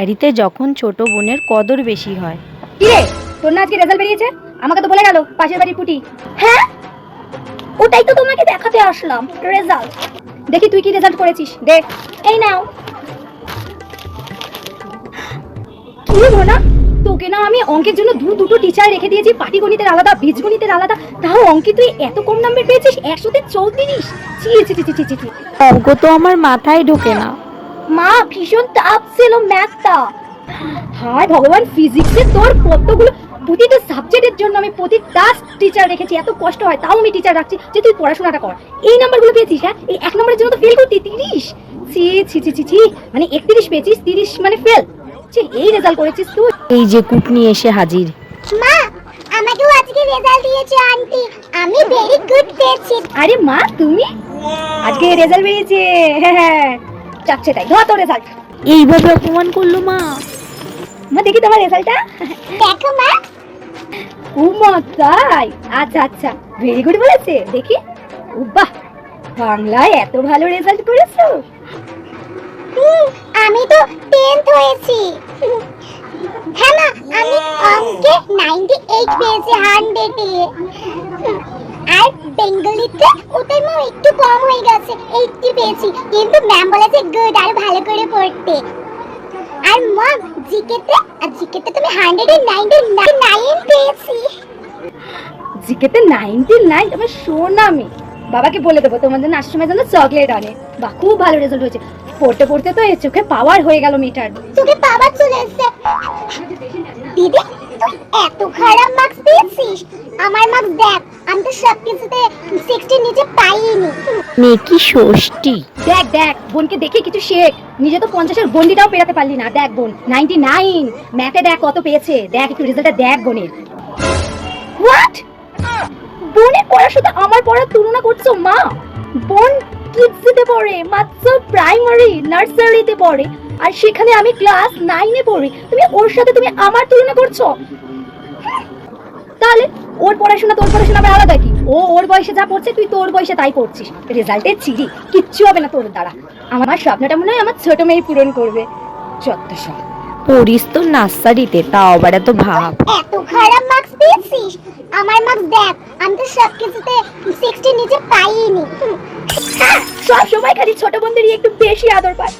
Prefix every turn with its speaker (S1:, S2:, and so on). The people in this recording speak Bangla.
S1: বাড়িতে যখন ছোট বোনের কদর বেশি হয়।
S2: কি রে তোর না আজকে রেজাল্ট বেরিয়েছে? আমাকে তো বলে গেল পাশের বাড়ির পুটি হ্যাঁ? ওটাই তো তোমাকে দেখাতে আসলাম রেজাল্ট দেখি তুই কি রেজাল্ট করেছিস দেখ এই নাও। কি হলো না তোকে না আমি অঙ্কের জন্য দু দুটো টিচার রেখে দিয়েছি পাটিগণিতের আলাদা বীজগণিতের আলাদা। তাও অঙ্কে তুই এত কম নাম্বার পেয়েছিস একশোতে চৌত্রিশ। ছি ছি ছি ছি।
S1: অঙ্ক তো আমার মাথায় ঢোকে না।
S2: মা ভীষণ টাফ ছিল ম্যাথটা হায় ভগবান ফিজিক্সে তোর কতগুলো প্রতিটা সাবজেক্টের জন্য আমি প্রতিটা টিচার রেখেছি এত কষ্ট হয় তাও আমি টিচার রাখছি যে তুই পড়াশোনাটা কর। এই নাম্বারগুলো পেয়েছিস হ্যাঁ? এই এক নম্বরের জন্য তো ফেল করতি তিরিশ? ছি ছি ছি ছি ছি মানে একত্রিশ পেয়েছিস তিরিশ মানে ফেল ছি এই রেজাল্ট করেছিস তুই।
S1: এই যে কুটনি এসে হাজির।
S3: মা আমাকেও আজকে রেজাল্ট দিয়েছে আন্টি আমি ভেরি গুড পেয়েছি।
S2: আরে মা তুমি? আজকে রেজাল্ট বেরিয়েছে হ্যাঁ। চাচ্ছে তাই। ধর তোর রেজাল্ট
S1: এইভাবে অপমান করল মা।
S2: মা দেখি তোমার রেজাল্টটা
S3: দেখো মা।
S2: ও মা তাই? আচ্ছা আচ্ছা। ভেরি গুড বলেছে। দেখি। ও বাহ! বাংলায় এত ভালো রেজাল্ট করেছ।
S3: আমি তো টেন্থ হয়েছি। হ্যাঁ মা আমি অঙ্কে নাইনটি এইট পেয়েছি হান্ড্রেডে আর বেঙ্গলিতে? ওটাই মা একটু কম হয়ে গেছে এইটটি পেয়েছি কিন্তু ম্যাম বলেছে গুড আর ভালো করে পড়তে। আর মম জিকেতে? আর জিকেতে তুমি হান্ড্রেডে নাইনটি নাইন পেয়েছি।
S2: জিকেতে নাইনটি নাইন? তোমার সোনামি বাবাকে বলে দেবো তোমার জন্য আসার সময় জন্য চকলেট আনে। বাহ খুব ভালো রেজাল্ট হয়েছে। পড়তে পড়তে তো এর চোখে পাওয়ার হয়ে গেল মিটার
S3: চোখে বাবা চলে এসছে। দিদি তুই এত খারাপ মার্কস পেয়েছিস। আমার মার্কস দেখ। আমি তো সব কিছুতে সিক্সটির নিচে পাইনি।
S1: মেয়ে কি ষষ্ঠী?
S2: দেখ দেখ বোনকে দেখে কিছু শেখ। নিজে তো পঞ্চাশের গন্ডিটাও পেরাতে পারলি না। দেখ বোন নাইনটি নাইন ম্যাথে দেখ কত পেয়েছে। দেখ একটু রেজাল্টটা দেখ বোনের। হোয়াট বোনের পড়ার সাথে আমার পড়ার তুলনা করছ মা? বোন কিডসিতে পড়ে মাত্র প্রাইমারি নার্সারিতে পড়ে আর সেখানে আমি ক্লাস নাইনে পড়ি। তুমি ওর সাথে তুমি আমার তুলনা করছ? তাহলে ওর পড়াশোনা তোর পড়াশোনা আবার আলাদা কি? ও ওর বয়সে যা পড়ছে তুই তোর বয়সে তাই পড়ছিস। রেজাল্টের চিড়ি। কিচ্ছু হবে না তোর দ্বারা। আমার স্বপ্নটা মনে হয় আমার ছোট মেয়ে পূরণ করবে। যত সব।
S1: পড়িস তো নার্সারিতে তাও আবার এত ভাব।
S3: এত খারাপ মার্কস পেয়েছিস? আমার মার্কস দেখ আমি তো সব কিছুতে সিক্সটির নিচে পাইনি।
S2: হ্যাঁ, সব সময় খালি ছোট বোনদেরই একটু বেশি আদর পায়।